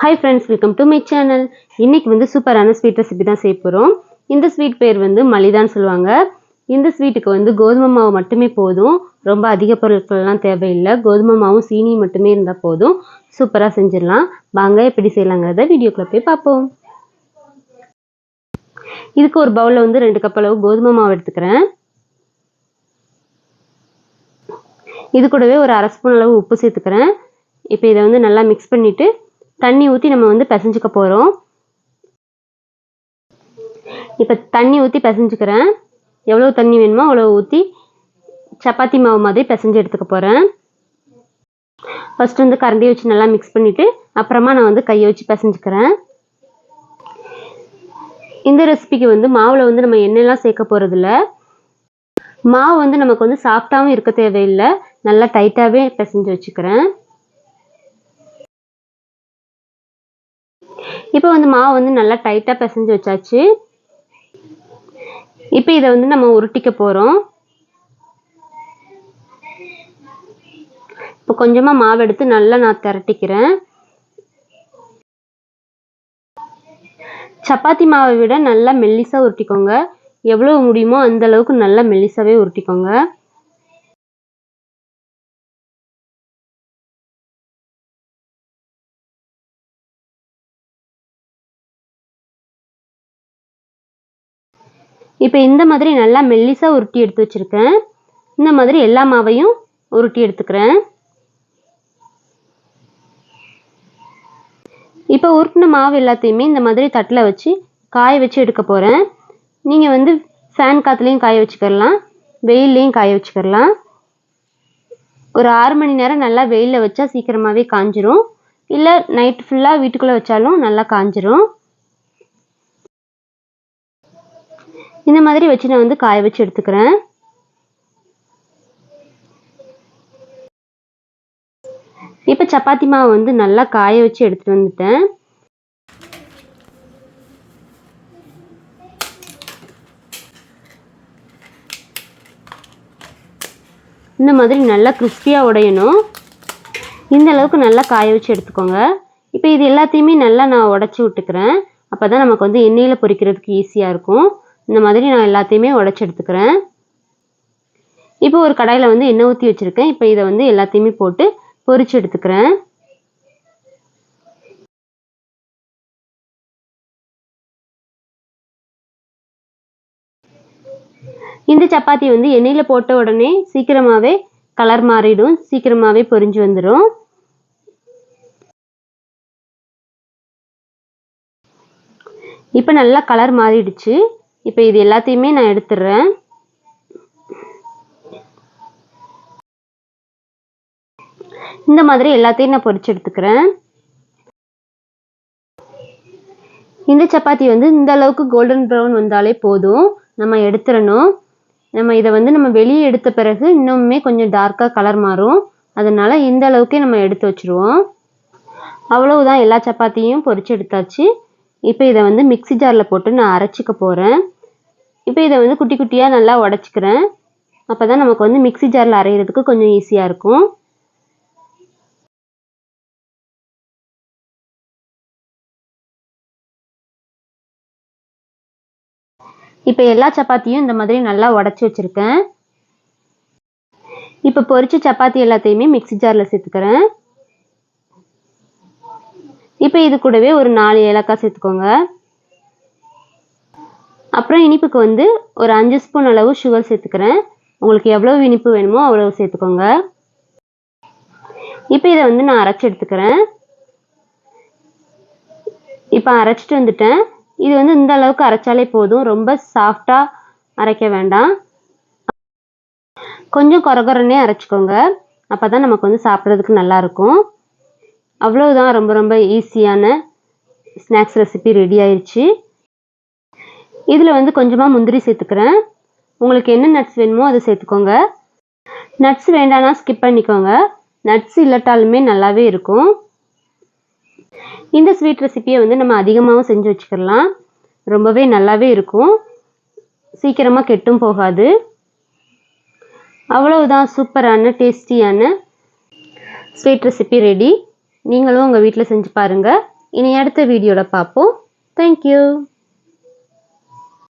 Hi friends welcome to my channel இன்றைக்கி வந்து சூப்பரான ஸ்வீட் ரெசிபி தான் செய்ய போகிறோம் இந்த ஸ்வீட் பேர் வந்து மலிதான்னு சொல்லுவாங்க. இந்த ஸ்வீட்டுக்கு வந்து கோதுமை மாவு மட்டுமே போதும். ரொம்ப அதிக பொருட்கள்லாம் தேவையில்லை. கோதுமை மாவும் சீனியும் மட்டுமே இருந்தால் போதும். சூப்பராக செஞ்சிடலாம். வாங்க எப்படி செய்யலாங்கிறத வீடியோக்குள்ள போய் பார்ப்போம். இதுக்கு ஒரு பவுலில் வந்து ரெண்டு கப் அளவு கோதுமை மாவு எடுத்துக்கிறேன். இது கூடவே ஒரு அரை ஸ்பூன் அளவு உப்பு சேர்த்துக்கிறேன். இப்போ இதை வந்து நல்லா மிக்ஸ் பண்ணிவிட்டு தண்ணி ஊற்றி நம்ம வந்து பிசைஞ்சிக்க போகிறோம் இப்போ தண்ணி ஊற்றி பிசைஞ்சிக்கிறேன். எவ்வளோ தண்ணி வேணுமோ அவ்வளோ ஊற்றி சப்பாத்தி மாவு மாதிரி பிசைஞ்சு எடுத்துக்க போகிறேன் ஃபஸ்ட்டு வந்து கரண்டியை வச்சு நல்லா மிக்ஸ் பண்ணிவிட்டு அப்புறமா நான் வந்து கையை வச்சு பிசைஞ்சிக்கிறேன். இந்த ரெசிபிக்கு வந்து மாவில் வந்து நம்ம எண்ணெய்லாம் சேர்க்க போகிறதில்ல மாவு வந்து நமக்கு வந்து சாஃப்டாகவும் இருக்க தேவையில்லை. நல்லா டைட்டாகவே பிசைஞ்சு வச்சுக்கிறேன். இப்போ வந்து மாவு வந்து நல்லா டைட்டாக பிசைஞ்சு வச்சாச்சு. இப்போ இதை வந்து நம்ம உருட்டிக்க போகிறோம் இப்போ கொஞ்சமாக மாவு எடுத்து நல்லா நான் திரட்டிக்கிறேன். சப்பாத்தி மாவை விட நல்லா மெல்லிசாக உருட்டிக்கோங்க. எவ்வளோ முடியுமோ அந்த அளவுக்கு நல்லா மெல்லிசாவே உருட்டிக்கோங்க. இப்போ இந்த மாதிரி நல்லா மெல்லிசாக உருட்டி எடுத்து வச்சுருக்கேன். இந்த மாதிரி எல்லா மாவையும் உருட்டி எடுத்துக்கிறேன். இப்போ உருட்டின மாவு எல்லாத்தையுமே இந்த மாதிரி தட்டில் வச்சு காய வச்சு எடுக்க போகிறேன் நீங்கள் வந்து ஃபேன் காற்றுலையும் காய வச்சுக்கலாம் வெயில்லையும் காய வச்சுக்கலாம். ஒரு ஆறு மணி நேரம் நல்லா வெயிலில் வச்சா சீக்கிரமாகவே காஞ்சிரும். இல்லை நைட் ஃபுல்லாக வீட்டுக்குள்ளே வச்சாலும் நல்லா காஞ்சிரும். இந்த மாதிரி வச்சு நான் வந்து காய வச்சு எடுத்துக்கிறேன். இப்போ சப்பாத்தி மாவு வந்து நல்லா காய வச்சு எடுத்துகிட்டு வந்துட்டேன். இந்த மாதிரி நல்லா கிறிஸ்பியாக உடையணும். இந்த அளவுக்கு நல்லா காய வச்சு எடுத்துக்கோங்க. இப்போ இது எல்லாத்தையுமே நல்லா நான் உடச்சி விட்டுக்கிறேன். அப்போ தான் நமக்கு வந்து எண்ணெயில் பொரிக்கிறதுக்கு ஈஸியாக இருக்கும். இந்த மாதிரி நான் எல்லாத்தையுமே உடச்சி எடுத்துக்கிறேன். இப்போ ஒரு கடாயில் வந்து எண்ணெய் ஊற்றி வச்சுருக்கேன். இப்போ இதை வந்து எல்லாத்தையுமே போட்டு பொறிச்சு எடுத்துக்கிறேன். இந்த சப்பாத்தி வந்து எண்ணெயில் போட்ட உடனே சீக்கிரமாகவே கலர் மாறிடும். சீக்கிரமாகவே பொரிஞ்சு வந்துடும் இப்போ நல்லா கலர் மாறிடுச்சு. இப்போ இது எல்லாத்தையுமே நான் எடுத்துடுறேன் இந்த மாதிரி எல்லாத்தையும் நான் பொரிச்சு எடுத்துக்கிறேன். இந்த சப்பாத்தி வந்து இந்த அளவுக்கு கோல்டன் ப்ரௌன் வந்தாலே போதும். நம்ம எடுத்துடணும் நம்ம இதை வந்து நம்ம வெளியே எடுத்த பிறகு இன்னுமே கொஞ்சம் டார்க்காக கலர் மாறும். அதனால் இந்த அளவுக்கே நம்ம எடுத்து வச்சுருவோம். அவ்வளவுதான் எல்லா சப்பாத்தியும் பொரிச்சு எடுத்தாச்சு. இப்போ இதை வந்து மிக்சி ஜாரில் போட்டு நான் அரைச்சிக்க போகிறேன் இப்போ இதை வந்து குட்டி குட்டியாக நல்லா உடச்சிக்கிறேன். அப்போ தான் நமக்கு வந்து மிக்சி ஜாரில் அரைகிறதுக்கு கொஞ்சம் ஈஸியாக இருக்கும். இப்போ எல்லா சப்பாத்தியும் இந்த மாதிரி நல்லா உடச்சி வச்சுருக்கேன். இப்போ பொரிச்ச சப்பாத்தி எல்லாத்தையுமே மிக்சி ஜாரில் சேர்த்துக்கிறேன். இப்போ இது கூடவே ஒரு நாலு ஏலக்காய் சேர்த்துக்கோங்க. அப்புறம் இனிப்புக்கு வந்து ஒரு அஞ்சு ஸ்பூன் அளவு சுகர் சேர்த்துக்கிறேன். உங்களுக்கு எவ்வளோ இனிப்பு வேணுமோ அவ்வளோ சேர்த்துக்கோங்க. இப்போ இதை வந்து நான் அரைச்சி எடுத்துக்கிறேன். இப்போ அரைச்சிட்டு வந்துட்டேன். இது வந்து இந்த அளவுக்கு அரைச்சாலே போதும். ரொம்ப சாஃப்டாக அரைக்க வேண்டாம். கொஞ்சம் குறகுறனே அரைச்சிக்கோங்க. அப்போ தான் நமக்கு வந்து சாப்பிட்றதுக்கு நல்லாயிருக்கும் அவ்வளோதான் ரொம்ப ரொம்ப ஈஸியான ஸ்நாக்ஸ் ரெசிபி ரெடி ஆயிடுச்சு இதில் வந்து கொஞ்சமாக முந்திரி சேர்த்துக்கிறேன். உங்களுக்கு என்ன நட்ஸ் வேணுமோ அதை சேர்த்துக்கோங்க. நட்ஸ் வேண்டாம்னா ஸ்கிப் பண்ணிக்கோங்க. நட்ஸ் இல்லாட்டாலுமே நல்லாவே இருக்கும். இந்த ஸ்வீட் ரெசிப்பியை வந்து நம்ம அதிகமாகவும் செஞ்சு வச்சுக்கலாம். ரொம்பவே நல்லாவே இருக்கும். சீக்கிரமாக கெட்டும் போகாது. அவ்வளவுதான் சூப்பரான டேஸ்டியான ஸ்வீட் ரெசிபி ரெடி நீங்களும் உங்கள் வீட்டில் செஞ்சு பாருங்கள் இனி அடுத்த வீடியோவில் பார்ப்போம் தேங்க்யூ